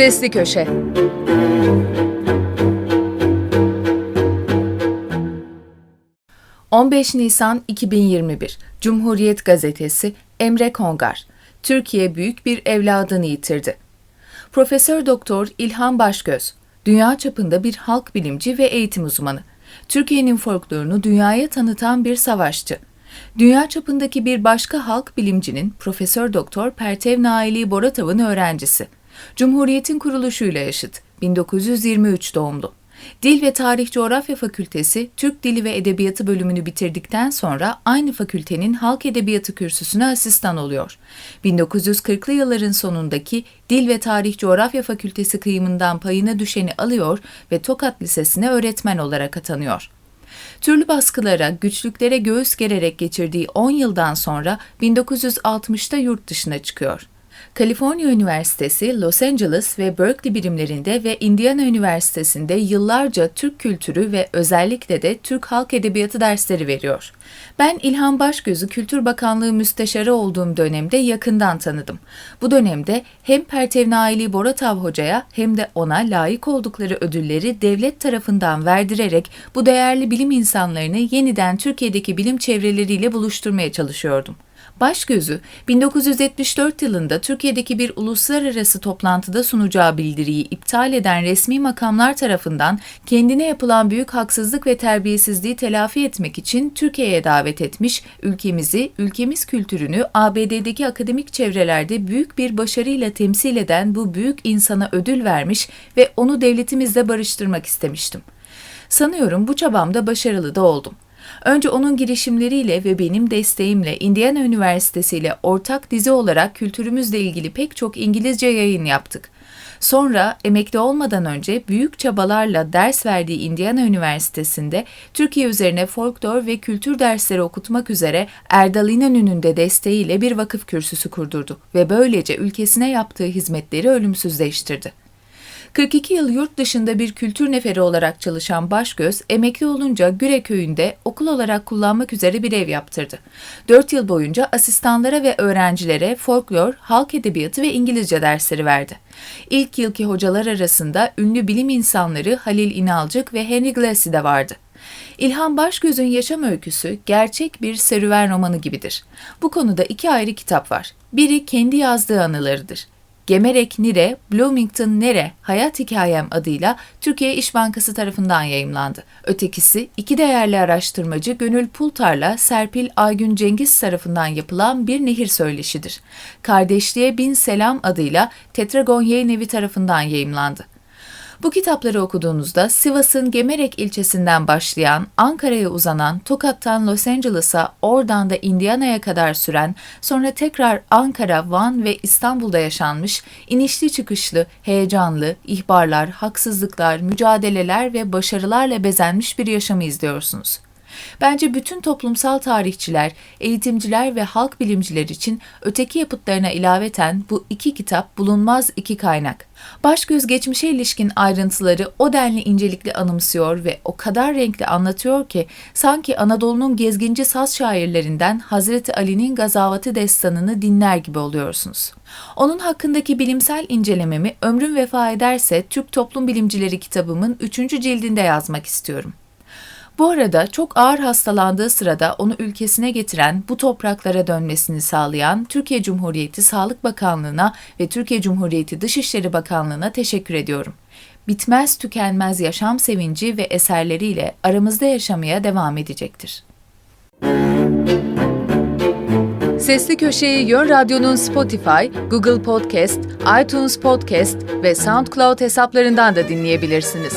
Sesli Köşe ...15 Nisan 2021 Cumhuriyet Gazetesi Emre Kongar Türkiye büyük bir evladını yitirdi. Profesör Doktor İlhan Başgöz dünya çapında bir halk bilimci ve eğitim uzmanı. Türkiye'nin folklorunu dünyaya tanıtan bir savaşçı. Dünya çapındaki bir başka halk bilimcinin Profesör Doktor Pertev Naili Boratov'un öğrencisi. Cumhuriyetin kuruluşuyla yaşıt. 1923 doğumlu. Dil ve Tarih Coğrafya Fakültesi Türk Dili ve Edebiyatı bölümünü bitirdikten sonra aynı fakültenin Halk Edebiyatı kürsüsüne asistan oluyor. 1940'lı yılların sonundaki Dil ve Tarih Coğrafya Fakültesi kıyımından payına düşeni alıyor ve Tokat Lisesi'ne öğretmen olarak atanıyor. Türlü baskılara, güçlüklere göğüs gererek geçirdiği 10 yıldan sonra 1960'ta yurt dışına çıkıyor. Kaliforniya Üniversitesi, Los Angeles ve Berkeley birimlerinde ve Indiana Üniversitesi'nde yıllarca Türk kültürü ve özellikle de Türk halk edebiyatı dersleri veriyor. Ben İlhan Başgöz'ü Kültür Bakanlığı Müsteşarı olduğum dönemde yakından tanıdım. Bu dönemde hem Pertev Naili Boratav Hoca'ya hem de ona layık oldukları ödülleri devlet tarafından verdirerek bu değerli bilim insanlarını yeniden Türkiye'deki bilim çevreleriyle buluşturmaya çalışıyordum. Başgözü 1974 yılında Türkiye'deki bir uluslararası toplantıda sunacağı bildiriyi iptal eden resmi makamlar tarafından kendine yapılan büyük haksızlık ve terbiyesizliği telafi etmek için Türkiye'ye davet etmiş, ülkemizi, ülkemiz kültürünü ABD'deki akademik çevrelerde büyük bir başarıyla temsil eden bu büyük insana ödül vermiş ve onu devletimizle barıştırmak istemiştim. Sanıyorum bu çabamda başarılı da oldum. Önce onun girişimleriyle ve benim desteğimle Indiana Üniversitesi ile ortak dizi olarak kültürümüzle ilgili pek çok İngilizce yayın yaptık. Sonra emekli olmadan önce büyük çabalarla ders verdiği Indiana Üniversitesi'nde Türkiye üzerine folklor ve kültür dersleri okutmak üzere Erdal İnönü'nün de desteğiyle bir vakıf kürsüsü kurdurdu ve böylece ülkesine yaptığı hizmetleri ölümsüzleştirdi. 42 yıl yurt dışında bir kültür neferi olarak çalışan Başgöz, emekli olunca Güre köyünde okul olarak kullanmak üzere bir ev yaptırdı. 4 yıl boyunca asistanlara ve öğrencilere folklor, halk edebiyatı ve İngilizce dersleri verdi. İlk yılki hocalar arasında ünlü bilim insanları Halil İnalcık ve Henry Glassie de vardı. İlhan Başgöz'ün yaşam öyküsü gerçek bir serüven romanı gibidir. Bu konuda iki ayrı kitap var. Biri kendi yazdığı anılarıdır. Gemerek Nire, Bloomington Nere Hayat Hikayem adıyla Türkiye İş Bankası tarafından yayımlandı. Ötekisi iki değerli araştırmacı Gönül Pultar'la Serpil Aygün Cengiz tarafından yapılan bir nehir söyleşidir. Kardeşliğe Bin Selam adıyla Tetragon Yayın Evi tarafından yayımlandı. Bu kitapları okuduğunuzda Sivas'ın Gemerek ilçesinden başlayan, Ankara'ya uzanan, Tokat'tan Los Angeles'a, oradan da Indiana'ya kadar süren, sonra tekrar Ankara, Van ve İstanbul'da yaşanmış, inişli çıkışlı, heyecanlı, ihbarlar, haksızlıklar, mücadeleler ve başarılarla bezenmiş bir yaşamı izliyorsunuz. Bence bütün toplumsal tarihçiler, eğitimciler ve halk bilimciler için öteki yapıtlarına ilaveten bu iki kitap bulunmaz iki kaynak. Başgöz geçmişe ilişkin ayrıntıları o denli incelikli anımsıyor ve o kadar renkli anlatıyor ki sanki Anadolu'nun gezginci saz şairlerinden Hazreti Ali'nin Gazavatı destanını dinler gibi oluyorsunuz. Onun hakkındaki bilimsel incelememi ömrüm vefa ederse Türk Toplum Bilimcileri kitabımın 3. cildinde yazmak istiyorum. Bu arada çok ağır hastalandığı sırada onu ülkesine getiren, bu topraklara dönmesini sağlayan Türkiye Cumhuriyeti Sağlık Bakanlığı'na ve Türkiye Cumhuriyeti Dışişleri Bakanlığı'na teşekkür ediyorum. Bitmez tükenmez yaşam sevinci ve eserleriyle aramızda yaşamaya devam edecektir. Sesli Köşeyi Yön Radyo'nun Spotify, Google Podcast, iTunes Podcast ve SoundCloud hesaplarından da dinleyebilirsiniz.